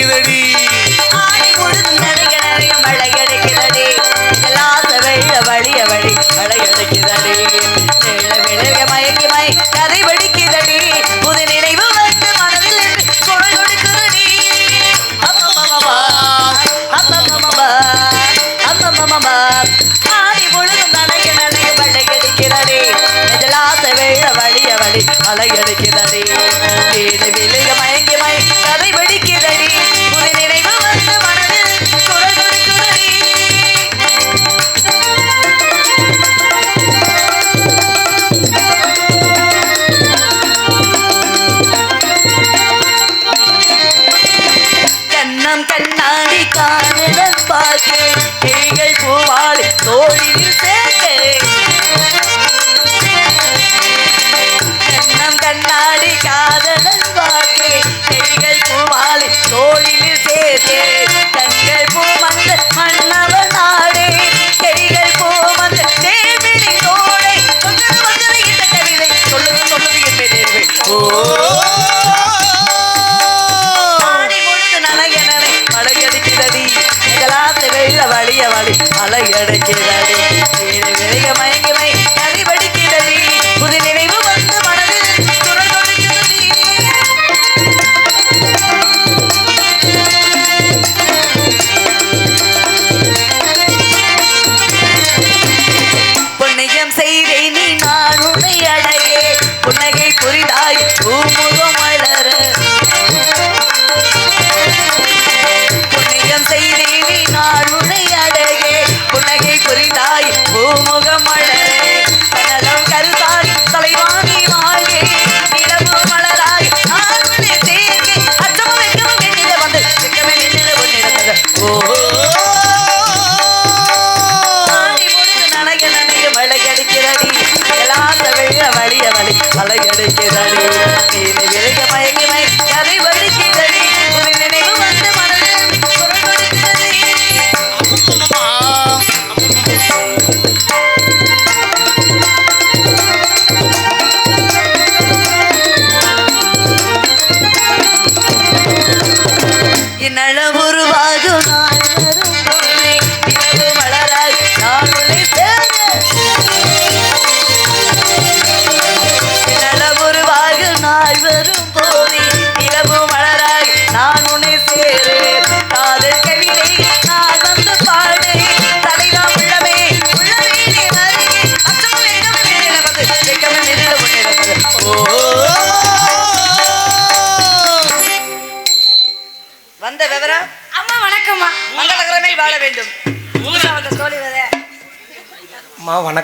கிடைக்குதடி. ஆடி முழுதும் நிறைய நிறைய மழை அடிக்கிறதே எல்லாத்த வெள்ள வழிய வழி மழை அடிக்கிறதே வெள்ள விளைய மயங்கி மய கதை புது நினைவு வந்து மனதில் குரல் ஆடி முழுதும் மழை வெள்ள வழிய வழி மழை வீடு விலை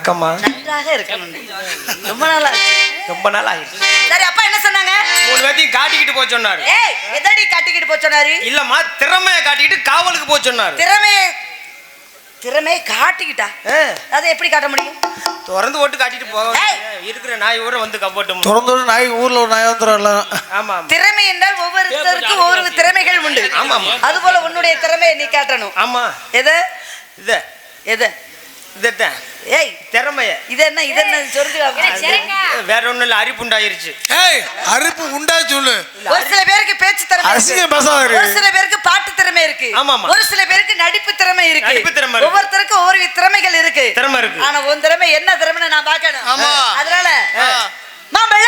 வணக்கம்மா. நன்றாக இருக்கணும். ரொம்ப நாளா ரொம்ப நாள் ஆயிடுச்சு சரி அப்பா என்ன சொன்னாங்க? மூணு பேர்த்தையும் காட்டிக்கிட்டு போக சொன்னாரு. ஏய் எதடி காட்டிக்கிட்டு போச் சொன்னாரு? இல்லம்மா திறமைய காட்டிக்கிட்டு காவலுக்கு போக சொன்னாரு. திறமை திறமை காட்டிக்கிட்டா? ஆ, அதை எப்படி காட்ட முடியும்? திறந்து போட்டு காட்டிட்டு போக ஏய். இருக்கிற நாய் ஊரை வந்து கப்பட்டும் திறந்து நாய் ஊர்ல ஒரு நாய் வந்துடும்லாம் ஆமா ஆமா. திறமை என்றால் ஒவ்வொருத்தருக்கும் ஒவ்வொரு திறமைகள் உண்டு. ஆமா. அது போல உன்னுடைய திறமையை நீ காட்டணும். ஆமா. எது? இத. எது? இதத்தான் ஏய் திறமைய இது என்ன இது என்ன சொல்றது வேற ஒண்ணும் இல்ல அரிப்புண்டாயிருச்சு ஏய் அரிப்பு உண்டா சொல்லு ஒரு சில பேருக்கு பேச்சு திறமை. ஒரு சில பேருக்கு பாட்டு திறமை இருக்கு ஆமாமா. ஒரு சில பேருக்கு நடிப்பு திறமை இருக்கு நடிப்பு திறமை. ஒவ்வொருத்தருக்கும் ஒவ்வொரு திறமைகள் இருக்கு திறமை இருக்கு. ஆனா உன் திறமை என்ன திறமைன்னு நான் பார்க்கணும் ஆமா. அதனால ஆ. மாம்பழ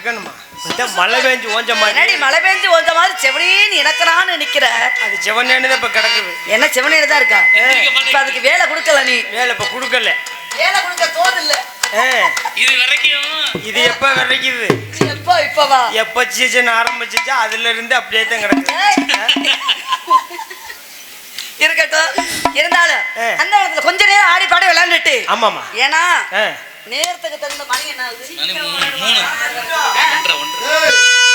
இருக்கணுமா? இந்த மழை பெஞ்சு ஓஞ்ச மாதிரி. மழை பெஞ்சு ஓஞ்ச மாதிரி செவனேன்னு இறக்குறான்னு நிக்கிற? அது செவனேன்னு தான் இப்ப கிடக்குது. என்ன செவனேன்னு தான் இருக்கா? இப்ப அதுக்கு வேலை கொடுக்கல நீ. வேலை இப்ப கொடுக்கல. வேலை கொடுக்க தோது இல்ல இது வரைக்கும் இது எப்ப வரைக்குது? எப்ப இப்பவா? எப்ப சீசன் ஆரம்பிச்சுச்சா அதுல இருந்து அப்படியே தான் கிடக்குது. இருக்கட்டும். இருந்தாலும் அந்த இடத்துல கொஞ்ச நேரம் ஆடி பாடி விளையாண்டுட்டு. ஆமாமா ஏன்னா நேரத்துக்கு தகுந்த மணி என்ன ஆகுது மூணு. ஒன்றரை ஒன்றரை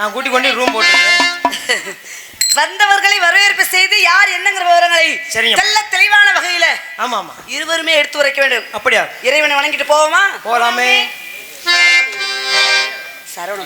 நான் கூட்டி கொண்டு ரூம் போட்டுருக்கேன். வந்தவர்களை வரவேற்பு செய்து யார் என்னங்கிற விவரங்களை சரி நல்ல தெளிவான வகையில ஆமா ஆமா இருவருமே எடுத்து உரைக்க வேண்டும். அப்படியா? இறைவனை வணங்கிட்டு போவோமா? போலாமே. சரவண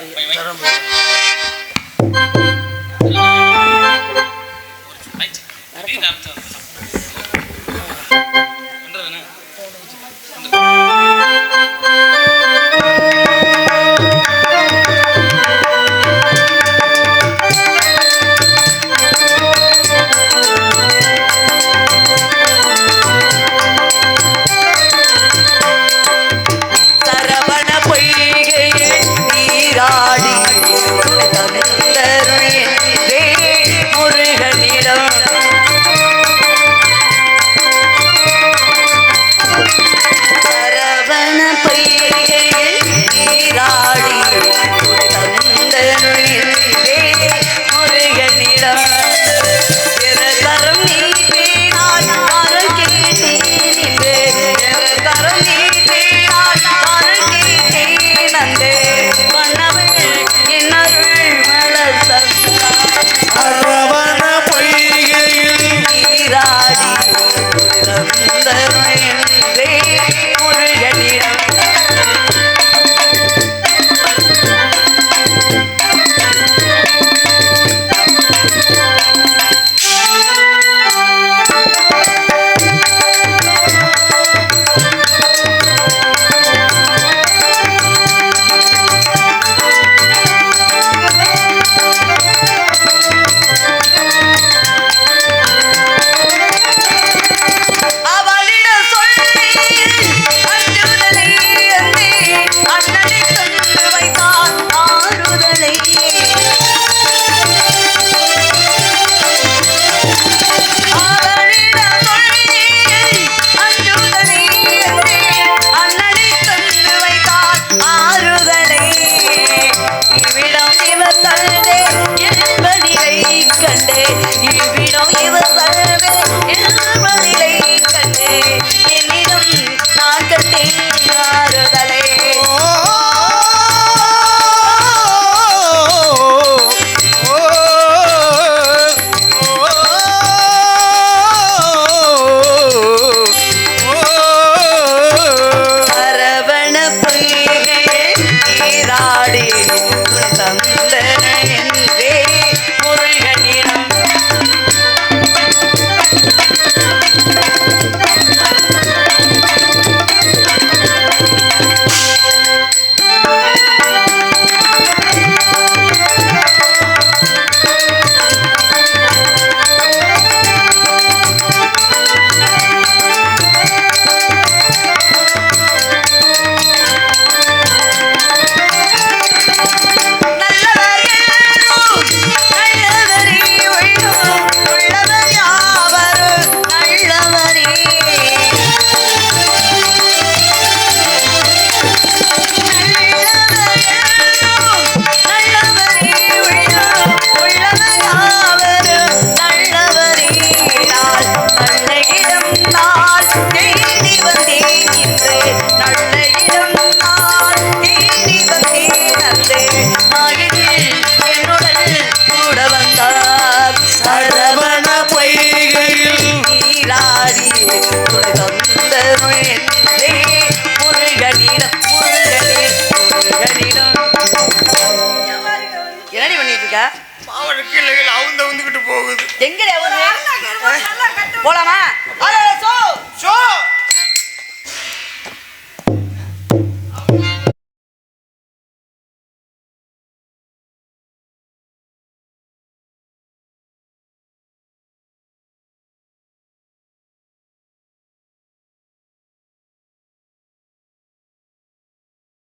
போலாமா?